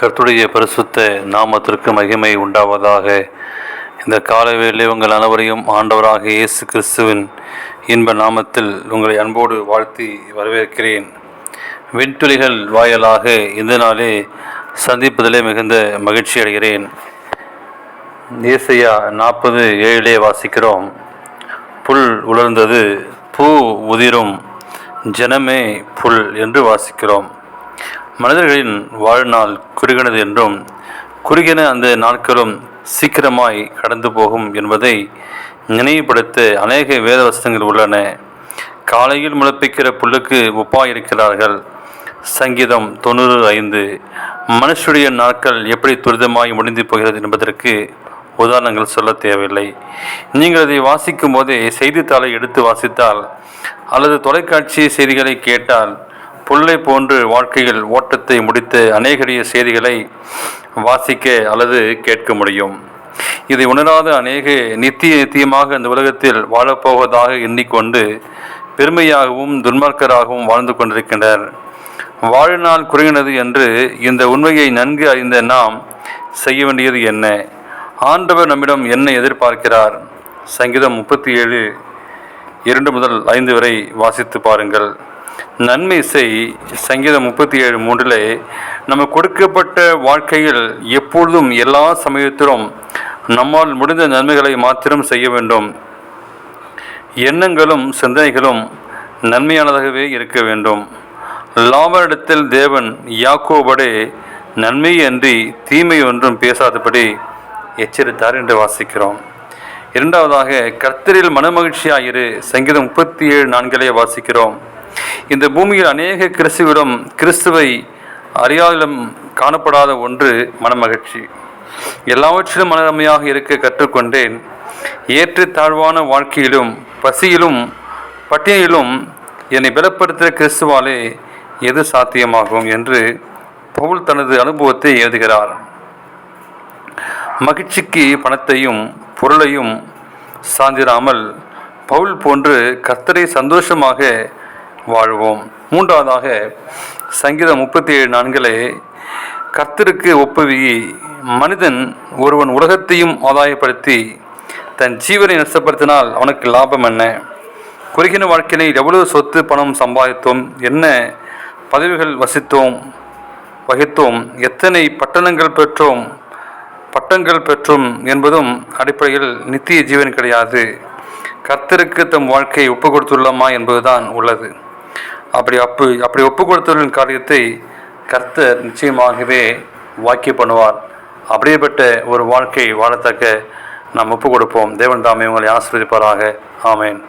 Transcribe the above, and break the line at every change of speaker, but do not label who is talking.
கர்த்துடைய பரிசுத்த நாமத்திற்கு மகிமை உண்டாவதாக. இந்த காலவேளை உங்கள் அனைவரையும் ஆண்டவராக இயேசு கிறிஸ்துவின் இன்ப நாமத்தில் உங்களை அன்போடு வாழ்த்தி வரவேற்கிறேன். விண்துளிகள் வாயிலாக இந்த நாளே சந்திப்பதிலே மிகுந்த மகிழ்ச்சி அடைகிறேன். ஏசையா நாற்பது ஏழிலே வாசிக்கிறோம். புல் உலர்ந்தது பூ உதிரும் ஜனமே புல் என்று வாசிக்கிறோம். மனிதர்களின் வாழ்நாள் குறுகினது என்றும் குறுகின அந்த நாட்களும் சீக்கிரமாய் கடந்து போகும் என்பதை நினைவுபடுத்த அநேக வேத வசனங்கள் உள்ளன. காலையில் முளைப்பிக்கிற புல்லுக்கு ஒப்பாயிருக்கிறார்கள் சங்கீதம் தொண்ணூறு ஐந்து. மனுஷுடைய நாட்கள் எப்படி துரிதமாய் முடிந்து போகிறது என்பதற்கு உதாரணங்கள் சொல்ல தேவையில்லை. நீங்கள் அதை வாசிக்கும் போதே செய்தித்தாளை எடுத்து வாசித்தால் அல்லது தொலைக்காட்சி செய்திகளை கேட்டால் புல்லை போன்று வாழ்க்கையில் ஓட்டத்தை முடித்த அநேகரிய செய்திகளை வாசிக்க அல்லது கேட்க முடியும். இதை உணராத அநேக நித்திய நித்தியமாக இந்த உலகத்தில் வாழப்போவதாக எண்ணிக்கொண்டு பெருமையாகவும் துன்மார்க்கராகவும் வாழ்ந்து கொண்டிருக்கின்றனர். வாழ்நாள் குறையினது என்று இந்த உண்மையை நன்கு அறிந்த நாம் செய்ய வேண்டியது என்ன? ஆண்டவர் நம்மிடம் என்ன எதிர்பார்க்கிறார்? சங்கீதம் முப்பத்தி ஏழு இரண்டு முதல் ஐந்து வரை வாசித்து பாருங்கள். நன்மை செய். சங்கீதம் முப்பத்தி ஏழு மூன்றிலே நம்ம கொடுக்கப்பட்ட வாழ்க்கையில் எப்பொழுதும் எல்லா சமயத்திலும் நம்மால் முடிந்த நன்மைகளை மாத்திரம் செய்ய வேண்டும். எண்ணங்களும் சிந்தனைகளும் நன்மையானதாகவே இருக்க வேண்டும். லாபரிடத்தில் தேவன் யாக்கோபடே நன்மையன்றி தீமை ஒன்றும் பேசாதபடி எச்சரித்தார் என்று வாசிக்கிறோம். இரண்டாவதாக கர்த்தரில் மனமகிழ்ச்சியாயிரு சங்கீதம் முப்பத்தி ஏழு நான்கிலே வாசிக்கிறோம். இந்த பூமியில் அநேக கிறிஸ்துவிடம் கிறிஸ்துவை அறியாதிலும் காணப்படாத ஒன்று மனமகிழ்ச்சி. எல்லாவற்றிலும் மனதமையாக இருக்க கற்றுக்கொண்டேன். ஏற்ற தாழ்வான வாழ்க்கையிலும் பசியிலும் பட்டினியிலும் என்னை பலப்படுத்துகிற கிறிஸ்துவாலே எது சாத்தியமாகும் என்று பவுல் தனது அனுபவத்தை எழுதுகிறார். மகிழ்ச்சிக்கு பணத்தையும் பொருளையும் சார்ந்திராமல் பவுல் போன்று கர்த்தரை சந்தோஷமாக வாழ்வோம். மூன்றாவதாக சங்கீதம் முப்பத்தி ஏழு நான்களே கர்த்தருக்கு ஒப்புவி மனிதன் ஒருவன் உலகத்தையும் ஆதாயப்படுத்தி தன் ஜீவனை நஷ்டப்படுத்தினால் அவனுக்கு லாபம் என்ன? குறுகின வாழ்க்கையில் எவ்வளவு சொத்து பணம் சம்பாதித்தோம்? என்ன பதவிகள் வசித்தோம்? வகித்தோம்? எத்தனை பட்டணங்கள் பெற்றோம்? பட்டங்கள் பெற்றோம் என்பதும் அடிப்படையில் நித்திய ஜீவன் கிடையாது. கர்த்தருக்கு தம் வாழ்க்கையை ஒப்பு கொடுத்துள்ளோமா என்பதுதான் உள்ளது. அப்படி அப்பு அப்படி ஒப்பு கொடுத்தவர்களின் காரியத்தை கர்த்தர் நிச்சயமாகவே வாக்கிய பண்ணுவார். அப்படியேப்பட்ட ஒரு வாழ்க்கை வாழத்தக்க நாம் ஒப்பு கொடுப்போம் தேவன் தாமே உங்களை ஆசிரியப்பாராக ஆமேன்.